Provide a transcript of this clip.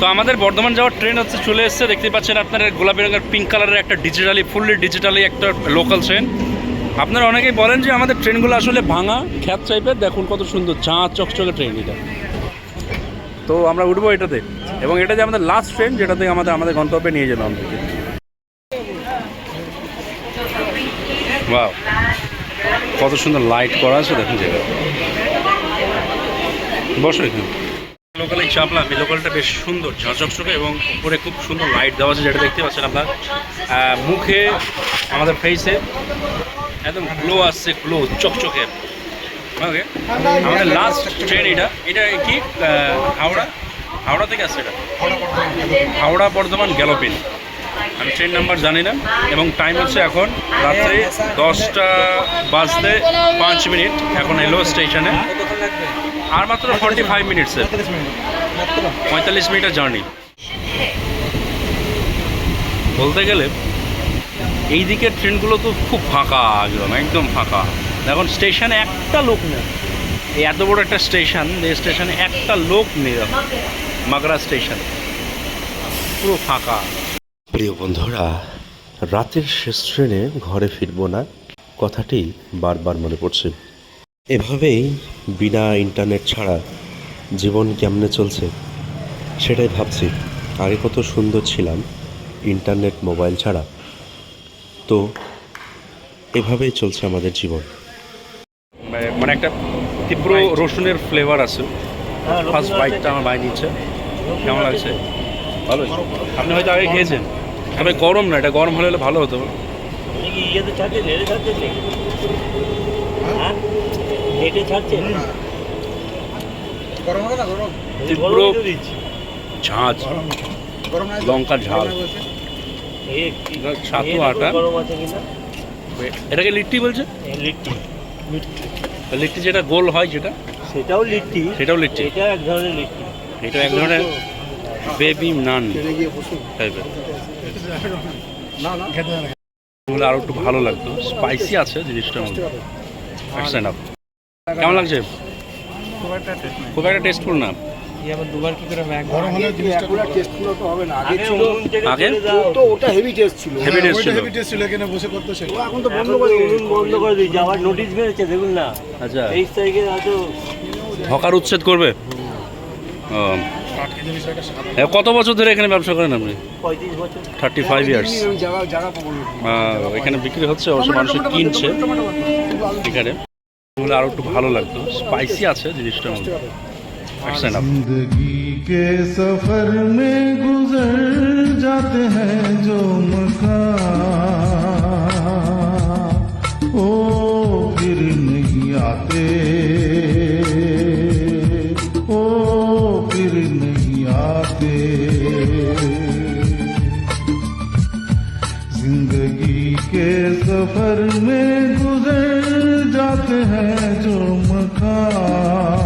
তো আমাদের বর্ধমান যাওয়ার ট্রেন হচ্ছে চলে এসেছে। দেখতে পাচ্ছেন আপনার গোলাপি রঙের পিঙ্ক কালারের একটা ডিজিটালি ফুললি ডিজিটালি একটা লোকাল ট্রেন আপনারা অনেকেই বলেন যে আমাদের ট্রেনগুলো আসলে ভাঙা, খ্যাত টাইপের দেখুন কত সুন্দর চা চকচকে ট্রেন এটা। তো আমরা উঠবো এটাতে। এবং এটা যে আমাদের লাস্ট ট্রেন যেটাতে আমাদের আমাদের গন্তব্যে নিয়ে যাবে আমাদেরকে কত সুন্দর লাইট করা আছে, দেখুন যে বসো এখানে। লোকালে চাপলাম এই লোকালটা বেশ সুন্দর ঝকঝকে এবং উপরে খুব সুন্দর লাইট দেওয়া আছে, যেটা দেখতে পাচ্ছেন আপনার। মুখে, আমাদের ফেসে একদম গ্লো আসছে গ্লো চকচকে। ওকে আমাদের লাস্ট ট্রেন এটা। এটা কি? হাওড়া? হাওড়া থেকে আসছে এটা। হাওড়া বর্ধমান গ্যালোপিন আমি ট্রেন নাম্বার জানি না, এবং টাইম হচ্ছে এখন রাত্রে দশটা বাজতে পাঁচ মিনিট, এখন এলো স্টেশনে আর মাত্র ফর্টি ফাইভ মিনিটসের পঁয়তাল্লিশ মিনিটের জার্নি বলতে গেলে এই দিকের ট্রেনগুলো তো খুব ফাঁকা একদম একদম ফাঁকা। এখন স্টেশনে একটা লোক নেই। এই এত বড় একটা স্টেশন এই স্টেশনে একটা লোক নেই মাগরা স্টেশন পুরো ফাঁকা। প্রিয় বন্ধুরা রাতের শেষ ট্রেনে ঘরে ফিরবো না। কথাটি বারবার মনে পড়ছে। এভাবেই বিনা ইন্টারনেট ছাড়া জীবন কেমনে চলছে সেটাই ভাবছি। আগে কত সুন্দর ছিলাম ইন্টারনেট মোবাইল ছাড়া। তো এভাবেই চলছে আমাদের জীবন। মানে- মানে একটা তীব্র রসুনের ফ্লেভার আছে। ফার্স্ট বাইকটা আমার বাই নিচ্ছে। কেমন লাগছে? ভালো আপনি হয়তো আগে খেয়েছেন। তবে গরম না এটা গরম হলে হলে ভালো হতো। হ্যাঁ হেঁটে ছাড়ছে গরম না গরম? তীব্র গরমই তো দিচ্ছি। ঝাঁজ লঙ্কার ঝাল। কি- ছাতু আটা। এটাকে লিট্টি বলছে? লিট্টি। লিট্টি। যেটা গোল হয় যেটা? সেটাও লিট্টি। সেটাও লিট্টি। এটা এক ধরনের লিট্টি। এটা এক ধরনের বেবি নান। টাইপের এগুলো আরও একটু ভালো লাগতো। স্পাইসি আছে জিনিসটার মধ্যে। enough. কেমন লাগছে? খুব একটা টেস্টফুল না। গরম হলে জিনিসটা পুরো টেস্ট পুরো তো হবে না। আগে আগে ছিল আগে? তো ওটা হেভি টেস্ট ছিল। Heavy taste ছিল। হেভি টেস্ট ছিল এখানে বসে করতে সে। এখন তো বন্ধ করে তো বন্ধ করে দিয়েছে। আবার নোটিশ বেরোচ্ছে দেখুন না। আচ্ছা। তারিখে হয়তো হকার উচ্ছেদ করবে? কত বছর ধরে এখানে ব্যবসা করেন আপনি? থার্টি ফাইভ ইয়ার্স এখানে বিক্রি হচ্ছে অবশ্য মানুষ কিনছে। এখানে এগুলো আরও একটু ভালো লাগতো স্পাইসি আছে জিনিসটার মধ্যে That's enough. जिंदगी के सफर में गुजर जाते हैं जो मकान ओ फिर नहीं आते ओ फिर नहीं आते जिंदगी के सफर में गुजर जाते हैं जो मकान।